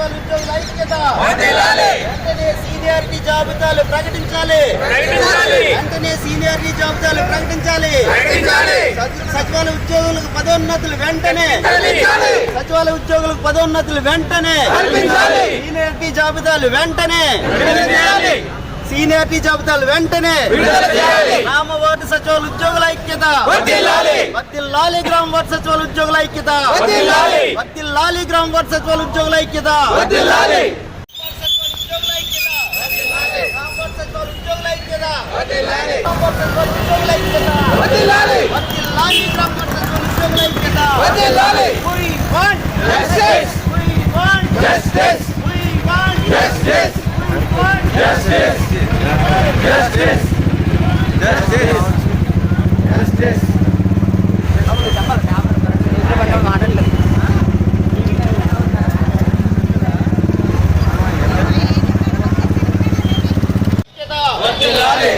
సచివాలయ ఉద్యోగుల ఐక్యత వెంటనే సీనియారిటీ జాబితాలు ప్రకటించాలి. వెంటనే సీనియారిటీ జాబితాలు ప్రకటించాలి. సచి- సచివాలయ ఉద్యోగులకు పదోన్నతులు వెంటనే. సచివాలయ ఉద్యోగులకు పదోన్నతులు వెంటనే. సీనియారిటీ జాబితాలు వెంటనే. సీనియారిటీ జాబితాలు వెంటనే. గ్రామ వార్డు సచివాలయ ఉద్యోగుల ఐక్యత. వద్దిల్లాలి గ్రామ వార్డు సచివాలయ ఉద్యోగుల ఐక్యత. వద్దిల్లాలి గ్రామ వార్డు సచివాలయ ఉద్యోగుల ఐక్యత.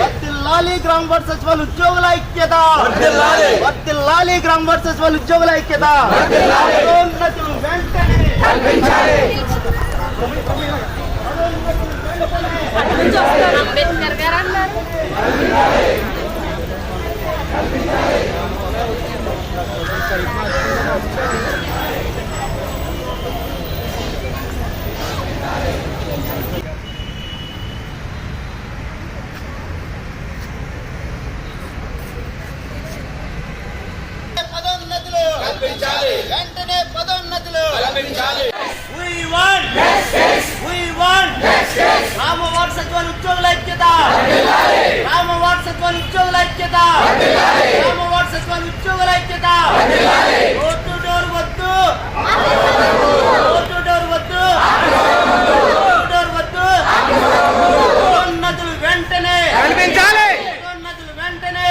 వర్తిల్లాలి గ్రామ వార్డు సచివాలయ ఉద్యోగుల ఐక్యత వర్తిల్లాలి గ్రామ వార్డు సచివాలయ ఉద్యోగుల ఐక్యత పదోన్నతులు వెంటనే అంబేద్కర్ గారు అన్నారు పదోన్నతులు వెంటనే పదోన్నతులు We want We రామవార్డు సచివాలయ ఉద్యోగుల ఐక్యత. రామవార్డు సచివాలయ ఉద్యోగుల ఐక్యత. రామవార్డు సచివాలయ ఉద్యోగుల ఐక్యత. డోర్ టు డోర్ వద్దు. డోర్ టు డోర్ వద్దు. డోర్ వద్దు. పదోన్నతులు వెంటనే. పదోన్నతులు వెంటనే.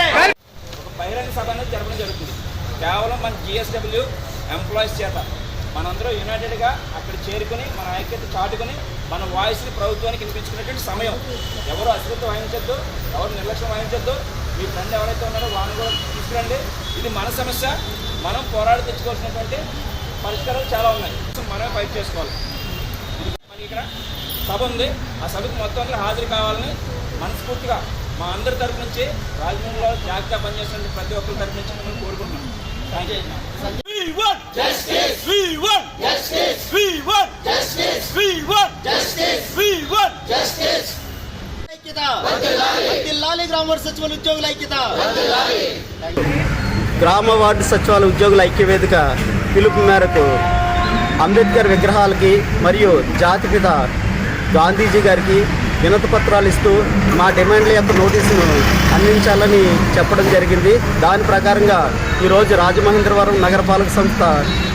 బహిరంగ సభ అనేది జరపడం జరుగుతుంది. కేవలం మన జిఎస్డబ్ల్యూ ఎంప్లాయీస్ చేత. మనందరం యునైటెడ్గా అక్కడ చేరుకుని మన ఐక్యత చాటుకుని మన వాయిస్ని ప్రభుత్వానికి వినిపించుకునేటువంటి సమయం. ఎవరు అశ్రద్ధ వహించొద్దు ఎవరు నిర్లక్ష్యం వహించొద్దు. మీ ఫ్రెండ్ ఎవరైతే ఉన్నారో వాళ్ళని కూడా తీసుకురండి. ఇది మన సమస్య. మనం పోరాడి తెచ్చుకోవాల్సినటువంటి పరిష్కారాలు చాలా ఉన్నాయి. మనమే ఫైట్ చేసుకోవాలి. మనకి ఇక్కడ సభ ఉంది. ఆ సభకు మొత్తం అందరూ హాజరు కావాలని మనస్ఫూర్తిగా మా అందరి తరపు నుంచి రాజమండ్రిలో జాగ్రత్తగా పనిచేస్తున్న ప్రతి ఒక్కరి తరపు నుంచి మిమ్మల్ని కోరుకుంటున్నాం. Thank you We want justice. We want justice. We want justice. We want justice. We want ఐక్యత. వర్ధిల్లాలి గ్రామ వార్డు సచివాలయ ఉద్యోగుల ఐక్యత. గ్రామ వార్డు సచివాలయ ఉద్యోగుల ఐక్య వేదిక పిలుపు మేరకు అంబేద్కర్ విగ్రహాలకి మరియు జాతిపిత గాంధీజీ గారికి వినతి పత్రాలు ఇస్తూ మా డిమాండ్ల యొక్క నోటీసును అందించాలని చెప్పడం జరిగింది. దాని ప్రకారంగా ఈరోజు రాజమహేంద్రవరం నగరపాలక సంస్థ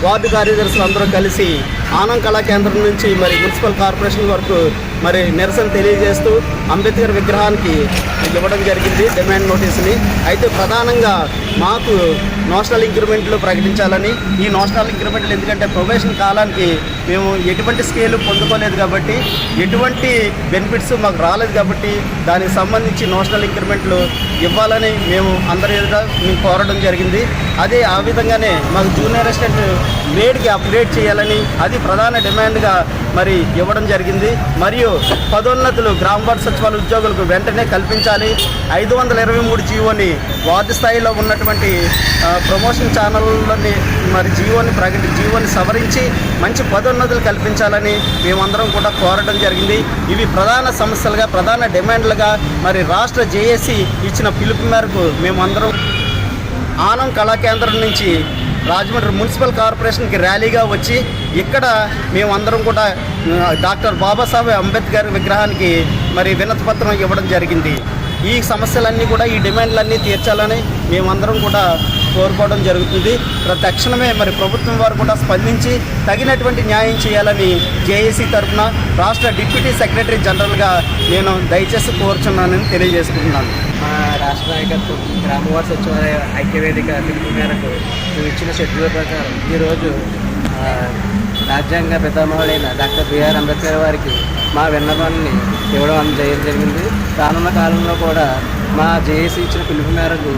వార్డు కార్యదర్శులు అందరూ కలిసి ఆనం కళా కేంద్రం నుంచి మరి మున్సిపల్ కార్పొరేషన్ వరకు మరి నిరసన తెలియజేస్తూ అంబేద్కర్ విగ్రహానికి ఇవ్వడం జరిగింది డిమాండ్ నోటీసుని. అయితే ప్రధానంగా మాకు నోషనల్ ఇంక్రిమెంట్లు ప్రకటించాలని. ఈ నోషనల్ ఇంక్రిమెంట్లు ఎందుకంటే ప్రొబేషన్ కాలానికి మేము ఎటువంటి స్కేల్ పొందుకోలేదు కాబట్టి ఎటువంటి బెనిఫిట్స్ మాకు రాలేదు కాబట్టి దానికి సంబంధించి నోషనల్ ఇంక్రిమెంట్లు ఇవ్వాలని మేము అందరి ఎదుట మేము కోరడం జరిగింది. అదే ఆ విధంగానే మాకు జూనియర్ అసిస్టెంట్ గ్రేడ్కి అప్గ్రేడ్ చేయాలని అది ప్రధాన డిమాండ్గా మరి ఇవ్వడం జరిగింది. మరియు పదోన్నతులు గ్రామ వార్డు సచివాలయ ఉద్యోగులకు వెంటనే కల్పించాలి. ఐదు వందల ఇరవై మూడు జీవోని వార్డు స్థాయిలో ఉన్నటువంటి ప్రమోషన్ ఛానళ్ళని మరి జీవోని ప్రకటి జీవోని సవరించి మంచి పదోన్నతులు కల్పించాలని మేమందరం కూడా కోరడం జరిగింది. ఇవి ప్రధాన సమస్యలుగా ప్రధాన డిమాండ్లుగా మరి రాష్ట్ర జేఏసీ ఇచ్చిన పిలుపు మేరకు మేమందరం ఆనం కళా కేంద్రం నుంచి రాజమండ్రి మున్సిపల్ కార్పొరేషన్కి ర్యాలీగా వచ్చి ఇక్కడ మేమందరం కూడా డాక్టర్ బాబాసాహెబ్ అంబేద్కర్ విగ్రహానికి మరి వినతిపత్రం ఇవ్వడం జరిగింది. ఈ సమస్యలన్నీ కూడా ఈ డిమాండ్లన్నీ తీర్చాలని మేమందరం కూడా కోరుకోవడం జరుగుతుంది. ప్రతక్షణమే మరి ప్రభుత్వం వారు కూడా స్పందించి తగినటువంటి న్యాయం చేయాలని జేఏసీ తరఫున రాష్ట్ర డిప్యూటీ సెక్రటరీ జనరల్గా నేను దయచేసి కోరుచున్నానని తెలియజేసుకుంటున్నాను. మా రాష్ట్ర నాయకత్వం గ్రామవార సచివాలయ ఐక్యవేదిక పిలుపు మేరకు ఇచ్చిన షెడ్యూల్ ప్రకారం ఈరోజు రాజ్యాంగ పితామహుడైన డాక్టర్ బిఆర్ అంబేద్కర్ వారికి మా విన్నపాన్ని ఇవ్వడం అన్న చేయడం జరిగింది. రానున్న కాలంలో కూడా మా జేఏసీ ఇచ్చిన పిలుపు మేరకు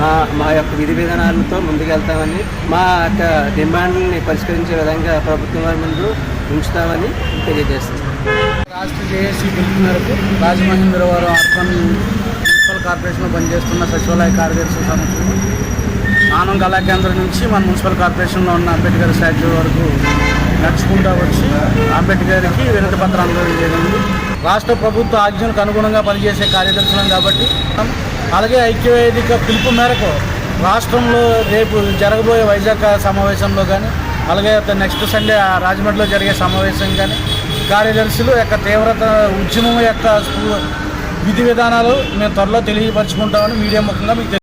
మా మా యొక్క విధి విధానాలతో ముందుకెళ్తామని మా యొక్క డిమాండ్ని పరిష్కరించే విధంగా ప్రభుత్వం వారి ముందు ఉంచుతామని తెలియజేస్తాం. రాష్ట్ర జేఏసీ పిలుపు మేరకు రాజమహేంద్రవరం అర్బన్ మున్సిపల్ కార్పొరేషన్లో పనిచేస్తున్న సచివాలయ కార్యదర్శి సమక్షంలో ఆనం కళాకేంద్రం నుంచి మన మున్సిపల్ కార్పొరేషన్లో ఉన్న అంబేద్కర్ స్టాచ్యూ వరకు నడుచుకుంటూ వచ్చి అంబేద్కర్కి వినతి పత్రం అందజేయడం రాష్ట్ర ప్రభుత్వ ఆజ్ఞలకు అనుగుణంగా పనిచేసే కార్యదర్శులం కాబట్టి అలాగే ఐక్యవేదిక పిలుపు మేరకు రాష్ట్రంలో రేపు జరగబోయే వైజాగ్ సమావేశంలో కానీ అలాగే నెక్స్ట్ సండే ఆ రాజమండ్రిలో జరిగే సమావేశం కానీ కార్యదర్శులు యొక్క తీవ్రత ఉద్యమం యొక్క విధి విధానాలు మేము త్వరలో తెలియపరచుకుంటామని మీడియా ముఖంగా మీకు